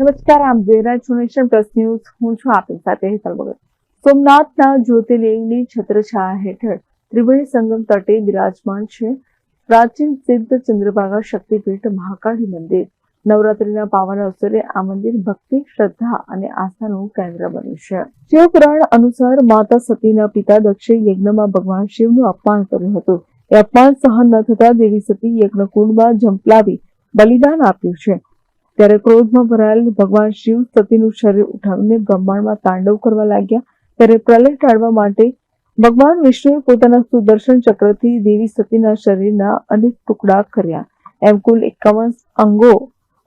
નમસ્કાર આપ જોઈ રહ્યા પ્લસ ન્યૂઝ. હું છું આપની સાથે હેતલ ભગત. સોમનાથના જ્યોતિર્લિંગની છત્રછાયા હેઠળ ત્રિવેણી સંગમ તટે બિરાજમાન છે. પ્રાચીન સિદ્ધ ચંદ્રભાગા શક્તિપીઠ મહાકાળી મંદિર. નવરાત્રીના પાવન અવસરે આ મંદિર ભક્તિ, શ્રદ્ધા અને આસ્થાનું કેન્દ્ર બન્યું છે. શિવપુરાણ અનુસાર માતા સતીના પિતા દક્ષે યજ્ઞમાં ભગવાન શિવનું અપમાન કર્યું હતું. એ અપમાન સહન ન થતા દેવી સતી યજ્ઞકુંડમાં ઝંપલાવી બલિદાન આપ્યું છે. ત્યારે ક્રોધમાં ભરાયેલ ભગવાન શિવ સતીનું શરીર ઉઠાવીને બ્રહ્માંડમાં તાંડવ કરવા લાગ્યા. ત્યારે પ્રલય ટાળવા માટે ભગવાન વિષ્ણુએ પોતાના સુદર્શન ચક્રથી દેવી સતીના શરીરના અનેક ટુકડા કર્યા. એમ કુલ એકાવન અંગો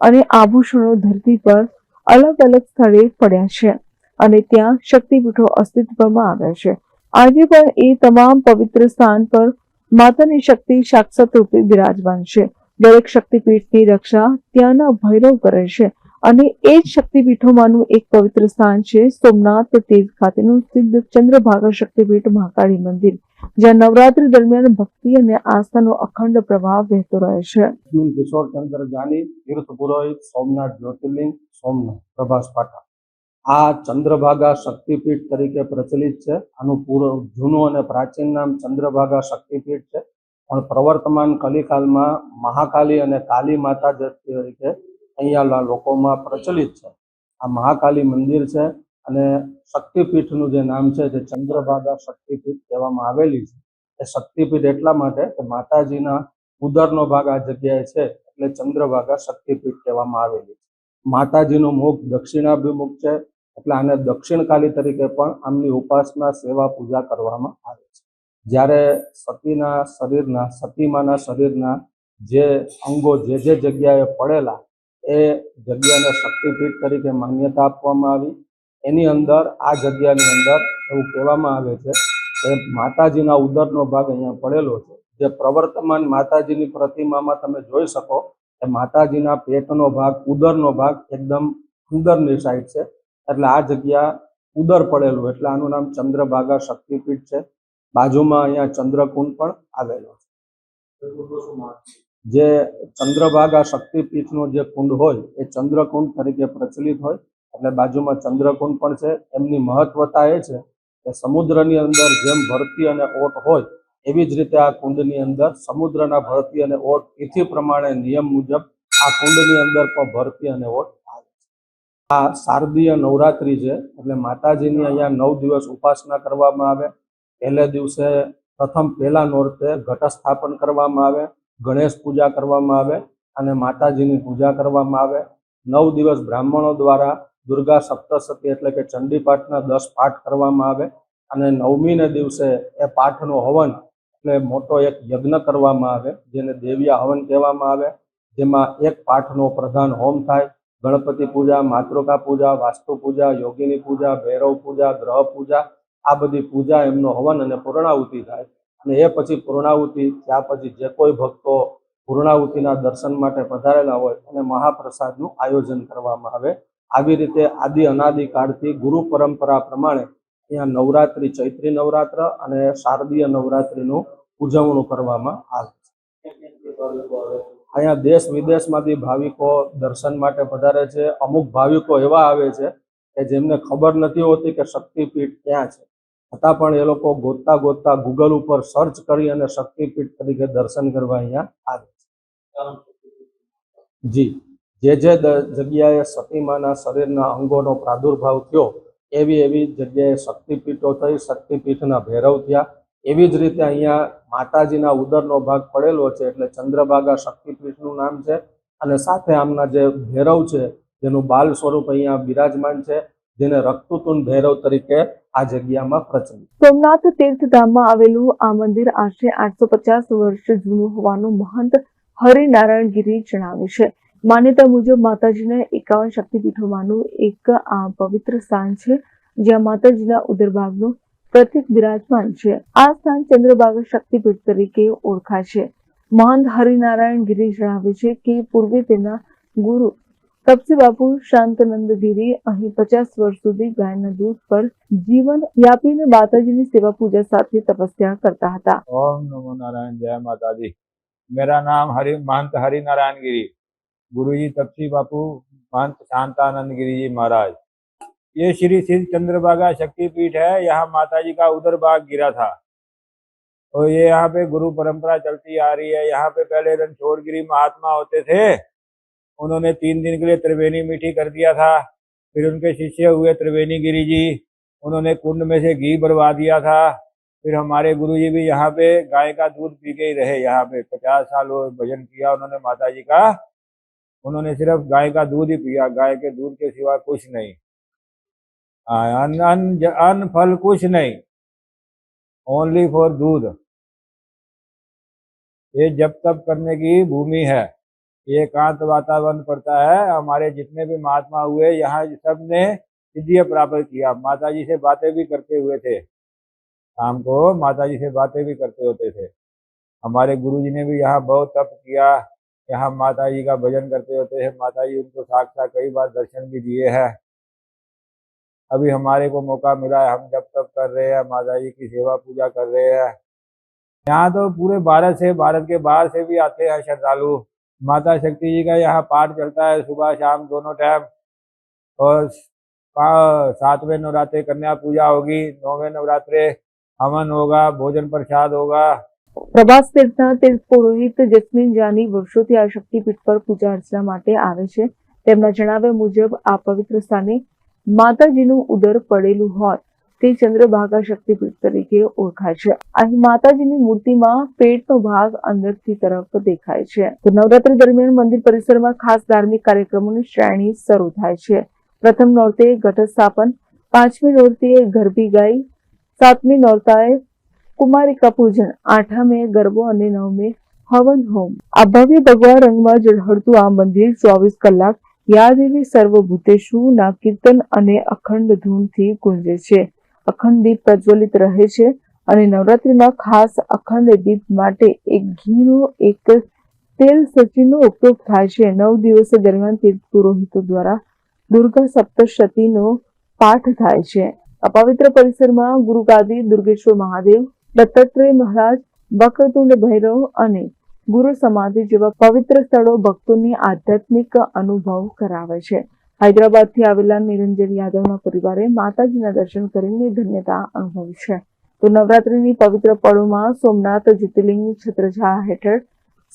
અને આભૂષણો ધરતી પર અલગ અલગ સ્થળે પડ્યા છે અને ત્યાં શક્તિપીઠો અસ્તિત્વમાં આવ્યા છે. આજે પણ એ તમામ પવિત્ર સ્થાન પર માતાની શક્તિ સાક્ષાત રૂપે બિરાજમાન છે. દરેક શક્તિપીઠની રક્ષા ત્યાંના ભૈરવ કરે છે. અને એ જ શક્તિપીઠોમાંનું એક પવિત્ર સ્થાન છે સોમનાથ તીર્થ ખાતેનું સિદ્ધ ચંદ્રભાગા શક્તિપીઠ મહાકાળી મંદિર, જ્યાં નવરાત્રી દરમિયાન ભક્તિ અને આસ્થાનો અખંડ પ્રવાહ વહેતો રહે છે. કિશોર ચંદ્ર જાની, તીર્થ પુરોહિત, સોમનાથ જ્યોતિર્લિંગ, સોમનાથ પ્રભાસ પાટા આ ચંદ્રભાગા શક્તિપીઠ તરીકે પ્રચલિત છે. આનું પૂર્વ જૂનું અને પ્રાચીન નામ ચંદ્રભાગા શક્તિપીઠ છે. પણ પ્રવર્તમાન કલિકાલમાં મહાકાલી અને કાલી માતા તરીકે અહીંયા લોકોમાં પ્રચલિત છે. આ મહાકાલી મંદિર છે અને શક્તિપીઠનું જે નામ છે, જે ચંદ્રભાગા શક્તિપીઠ કહેવામાં આવેલી છે. એ શક્તિપીઠ એટલા માટે કે માતાજીના ઉદરનો ભાગ આ જગ્યાએ છે, એટલે ચંદ્રભાગા શક્તિપીઠ કહેવામાં આવેલી છે. માતાજીનો મુખ દક્ષિણાભિમુખ છે, એટલે આને દક્ષિણકાલી તરીકે પણ આમની ઉપાસના સેવા પૂજા કરવામાં જ્યારે સતીના શરીરના, સતીમાના શરીરના જે અંગો જે જે જગ્યાએ પડેલા, એ જગ્યાને શક્તિપીઠ તરીકે માન્યતા આપવામાં આવી. એની અંદર, આ જગ્યાની અંદર એવું કહેવામાં આવે છે કે માતાજીના ઉદરનો ભાગ અહીંયા પડેલો છે. જે પ્રવર્તમાન માતાજીની પ્રતિમામાં તમે જોઈ શકો કે માતાજીના પેટનો ભાગ, ઉદરનો ભાગ એકદમ ઉદરની સાઈડ છે. એટલે આ જગ્યા ઉદર પડેલું, એટલે આનું નામ ચંદ્રભાગા શક્તિપીઠ છે. બાજુમાં અહીંયા ચંદ્રકુંડ પણ આવેલો છે. જે ચંદ્રભાગા શક્તિપીઠનો જે કુંડ હોય, એ ચંદ્રકુંડ તરીકે પ્રચલિત હોય, એટલે બાજુમાં ચંદ્રકુંડ પણ છે. એમની મહત્વતા એ છે કે સમુદ્રની અંદર જેમ ભરતી અને ઓટ હોય, એવી જ રીતે આ કુંડની અંદર સમુદ્રના ભરતી અને ઓટ તિથિ પ્રમાણે નિયમ મુજબ આ કુંડની અંદર પણ ભરતી અને ઓટ આવે છે. આ શારદીય નવરાત્રી છે, એટલે માતાજીની અહીંયા નવ દિવસ ઉપાસના કરવામાં આવે. પહેલે દિવસે પ્રથમ પહેલા નોરતે ઘટસ્થાપન કરવામાં આવે, ગણેશ પૂજા કરવામાં આવે અને માતાજીની પૂજા કરવામાં આવે. નવ દિવસ બ્રાહ્મણો દ્વારા દુર્ગા સપ્તશતી એટલે કે ચંડીપાઠના દસ પાઠ કરવામાં આવે અને નવમીને દિવસે એ પાઠનો હવન એટલે મોટો એક યજ્ઞ કરવામાં આવે, જેને દેવ્યા હવન કહેવામાં આવે. જેમાં એક પાઠનો પ્રધાન હોમ થાય. ગણપતિ પૂજા, માતૃકા પૂજા, વાસ્તુ પૂજા, યોગીની પૂજા, ભૈરવ પૂજા, ગ્રહ પૂજા આ બધી પૂજા એમનો હવન અને પૂર્ણાહુતિ થાય. અને એ પછી પૂર્ણાહુતિ, ત્યાં પછી જે કોઈ ભક્તો પૂર્ણાહુતિના દર્શન માટે પધારેલા હોય અને મહાપ્રસાદનું આયોજન કરવામાં આવે. આવી રીતે આદિ અનાદિ કાળથી ગુરુ પરંપરા પ્રમાણે અહીંયા નવરાત્રિ, ચૈત્રી નવરાત્ર અને શારદીય નવરાત્રિનું ઉજવણું કરવામાં આવે છે. અહીંયા દેશ વિદેશમાંથી ભાવિકો દર્શન માટે પધારે છે. અમુક ભાવિકો એવા આવે છે કે જેમને ખબર નથી હોતી કે શક્તિપીઠ ક્યાં છે. છતાં પણ એ લોકો ગોતતા ગોતતા ગૂગલ ઉપર સર્ચ કરી અને શક્તિપીઠ તરીકે દર્શન કરવા અહીંયા આવે છે. જી. જે જે જગ્યાએ સતીમાના શરીરના અંગોનો પ્રાદુર્ભાવ થયો, એવી એવી જગ્યાએ શક્તિપીઠો થઈ, શક્તિપીઠના ભૈરવ થયા. એવી જ રીતે અહીંયા માતાજીના ઉદરનો ભાગ પડેલો છે, એટલે ચંદ્રભાગા શક્તિપીઠનું નામ છે. અને સાથે આમના જે ભૈરવ છે, જેનું બાલ સ્વરૂપ અહીંયા બિરાજમાન છે, જેને રક્તુતુન ભૈરવ તરીકે આ જગ્યામાં પ્રચલિત. સોમનાથ તીર્થધામમાં આવેલું આ મંદિર આશરે આઠસો પચાસ વર્ષ જૂનું હોવાનું મહંત હરિનારાયણ ગીરી જણાવે છે. માન્યતા મુજબ માતાજીના એકાવન શક્તિપીઠોમાંનું એક આ પવિત્ર સ્થાન છે, જ્યાં માતાજીના ઉદરભાગનું પ્રતિક બિરાજમાન છે. આ સ્થાન ચંદ્રભાગા શક્તિપીઠ તરીકે ઓળખાય છે. મહંત હરિનારાયણ ગિરી જણાવે છે કે પૂર્વે તેના ગુરુ તપસી બાપુ શાંતનંદ ગિરી અહીં પચાસ વર્ષ સુધી ગાયના દૂધ પર જીવન યાપીને માતાજીની સેવા પૂજા સાથે તપસ્યા કરતા હતા ओम नमो नारायण जय माता दी मेरा नाम हरि महंत हरि नारायण गिरी गुरु जी तपसी बापू महंत शांतानंद गिरी जी महाराज ये श्री सिद्ध चंद्रभागा शक्तिपीठ है यहाँ माता जी का उधर भाग गिरा था तो ये यहाँ पे गुरु परंपरा चलती आ रही है यहाँ पे पहले रणछोड़गिरी महात्मा होते थे उन्होंने तीन दिन के लिए त्रिवेणी मीठी कर दिया था। फिर उनके शिष्य हुए त्रिवेणी गिरी जी। उन्होंने कुंड में से घी भरवा दिया था। फिर हमारे गुरु जी भी यहाँ पे गाय का दूध पी के ही रहे यहाँ पे। पचास साल वो भजन किया उन्होंने माता जी का। उन्होंने सिर्फ़ गाय का दूध ही पिया। गाय के दूध के सिवा कुछ नहीं। अन्न अन्न ज- फल कुछ नहीं। ओनली फॉर दूध। ये जब तब करने की भूमि है। एकांत वातावरण पड़ता है। हमारे जितने भी महात्मा हुए, यहाँ सबने सिद्धि प्राप्त किया माता जी से बातें भी करते हुए थे। शाम को माता जी से बातें भी करते होते थे। हमारे गुरु जी ने भी यहाँ बहुत तप किया। यहाँ माता जी का भजन करते होते थे माता जी उनको साक्षात कई बार दर्शन भी दिए हैं। अभी हमारे को मौका मिला है। हम जब तप कर रहे हैं। माता जी की सेवा पूजा कर रहे हैं। यहाँ तो पूरे भारत से, भारत के बाहर से भी आते हैं श्रद्धालु। माता शक्ति जी का यहाँ पाठ चलता है सुबह शाम दोनों टाइम और पा- सातवें नवरात्रे कन्या पूजा होगी नौवें नवरात्रे हवन होगा भोजन प्रसाद होगा પ્રભાસ તીર્થના તીર્થ પુરોહિત જસ્મીન જાની વર્ષોથી આ શક્તિપીઠ પર પૂજા અર્ચના માટે આવે છે તેમના જણાવ્યા મુજબ આ પવિત્ર સ્થાને માતાજીનું ઉદર પડેલું હોય તે ચંદ્રભાગા શક્તિપીઠ તરીકે ઓળખાય છે. અહીં માતાજીની મૂર્તિમાં પેટનો ભાગ અંદરથી તરફ દેખાય છે. નવરાત્રી દરમિયાન મંદિર પરિસરમાં ખાસ ધાર્મિક કાર્યક્રમોની શ્રેણી શરૂ થાય છે. પ્રથમ નોરતે ઘટસ્થાપન, પાંચમી નોરતીએ ગરબી ગાઈ, સાતમી નોરતાએ કુમારિકા પૂજન, આઠમે ગરબો અને નવમે હવન હોમ. આ ભવ્ય ભગવા રંગમાં ઝળહળતું આ મંદિર ચોવીસ કલાક યાદેવી સર્વભૂતેશુ ના કીર્તન અને અખંડ ધૂનથી ગુંજે છે. અખંડ દીપ પ્રજ્વલિત રહે છે અને નવરાત્રીમાં ખાસ અખંડ દીપ માટે એક ઘીનો, એક તેલ સચીનો ઉપયોગ થાય છે. નવ દિવસ દરમિયાન તીર્થ પુરોહિતો દ્વારા દુર્ગા સપ્તશતીનો પાઠ થાય છે. અપવિત્ર પરિસરમાં ગુરુગાદી દુર્ગેશ્વર મહાદેવ, દત્તાત્રેય મહારાજ, વક્રતુંડ ભૈરવ અને ગુરુ સમાધિ જેવા પવિત્ર સ્થળો ભક્તોને આધ્યાત્મિક અનુભવ કરાવે છે. હૈદરાબાદથી આવેલા નિરંજન યાદવના પરિવારે માતાજીના દર્શન કરીને ધન્યતા અનુભવી છે તો નવરાત્રીની પવિત્ર પળોમાં સોમનાથ જ્યોતિર્લિંગની છત્રછાયા હેઠળ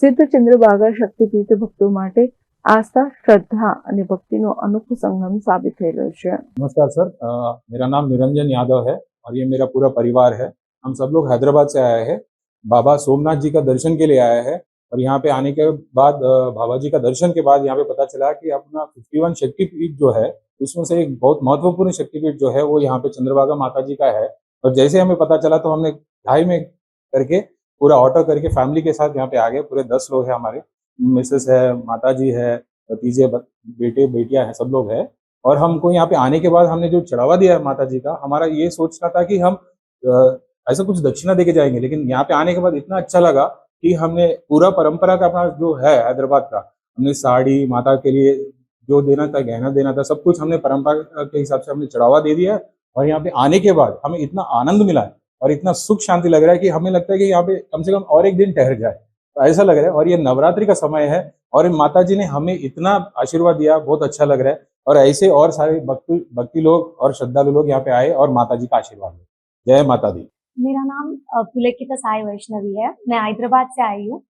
સિદ્ધ ચંદ્રભાગા શક્તિપીઠ ભક્તો માટે આસ્થા શ્રદ્ધા અને ભક્તિનો અનોખો સંગમ સાબિત થઈ રહ્યો છે नमस्कार सर अ, मेरा नाम निरंजन यादव है और ये मेरा पूरा परिवार है हम सब लोग हैदराबाद से आए हैं बाबा सोमनाथ जी का दर्शन के लिए आए हैं और यहाँ पे आने के बाद बाबा जी का दर्शन के बाद यहाँ पे पता चला कि अपना 51 शक्तिपीठ जो है, उसमें से एक बहुत महत्वपूर्ण शक्तिपीठ जो है, वो यहाँ पे चंद्रभागा माता जी का है। और जैसे हमें पता चला तो हमने ढाई में करके पूरा ऑटो करके फैमिली के साथ यहाँ पे आ गए। पूरे दस लोग हैं हमारे। मिसेस है माता जी है, भतीजे बेटे, बेटियाँ हैं, सब लोग हैं। और हमको यहाँ पे आने के बाद हमने जो चढ़ावा दिया है माता जी का, हमारा ये सोचना था कि हम ऐसा कुछ दक्षिणा देके जाएँगे, लेकिन यहाँ पे आने के बाद इतना अच्छा लगा कि हमने पूरा परंपरा का अपना जो है, हैदराबाद का, हमने साड़ी, माता के लिए जो देना था, गहना देना था, सब कुछ हमने परंपरा के हिसाब से हमने चढ़ावा दे दिया है। और यहाँ पे आने के बाद हमें इतना आनंद मिला है और इतना सुख शांति लग रहा है कि हमें लगता है कि यहाँ पे कम से कम और एक दिन ठहर जाए। तो ऐसा लग रहा है और ये नवरात्रि का समय है और माता जी ने हमें इतना आशीर्वाद दिया, बहुत अच्छा लग रहा है। और ऐसे और सारे भक्ति भक्ति लोग और श्रद्धालु लोग यहाँ पे आए और माता जी का आशीर्वाद जय माता दी मेरा नाम पुलकिता साई वैष्णवी है। मैं हैदराबाद से आई हूँ।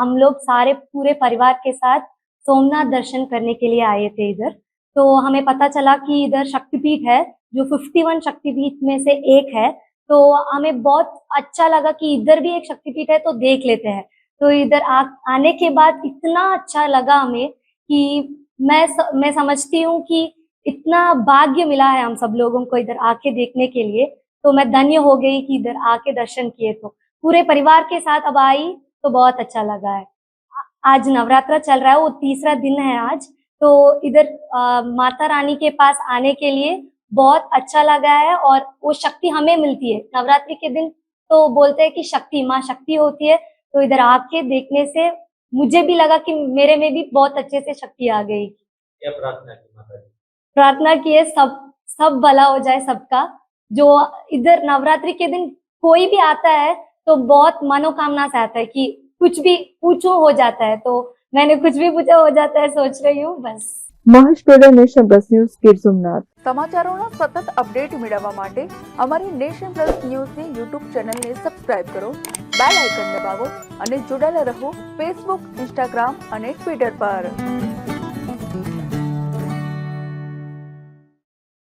हम लोग सारे पूरे परिवार के साथ सोमनाथ दर्शन करने के लिए आए थे इधर। तो हमें पता चला कि इधर शक्तिपीठ है जो 51 शक्तिपीठ में से एक है। तो हमें बहुत अच्छा लगा कि इधर भी एक शक्तिपीठ है तो देख लेते हैं। तो इधर आने के बाद इतना अच्छा लगा हमें कि मैं स, मैं समझती हूँ कि इतना भाग्य मिला है हम सब लोगों को इधर आके देखने के लिए। तो मैं धन्य हो गई कि इधर आके दर्शन किए तो। पूरे परिवार के साथ अब आई तो बहुत अच्छा लगा है। आज नवरात्र चल रहा है वो तीसरा दिन है आज। तो इधर माता रानी के पास आने के लिए बहुत अच्छा लगा है और वो शक्ति हमें मिलती है। नवरात्रि के दिन तो बोलते हैं कि शक्ति माँ शक्ति होती है। तो इधर आके देखने से मुझे भी लगा कि मेरे में भी बहुत अच्छे से शक्ति आ गई। क्या प्रार्थना की माता जी? प्रार्थना की है सब सब भला हो जाए सबका। जो इधर नवरात्रि के दिन कोई भी आता है तो बहुत मनोकामना से आता है कि कुछ भी पूछो हो जाता है। तो मैंने कुछ भी पूछा हो जाता है सोच रही हूँ बस। महेश पेड़ नेशन प्लस न्यूज़ के सोमनाथ। समाचारों ना सतत अपडेट मिलवा माटे हमारे नेशन प्लस न्यूज़ ने यूट्यूब चैनल ने सब्सक्राइब करो बेल आइकन दबाओ और जुड़ेला रहो फेसबुक इंस्टाग्राम और ट्विटर पर।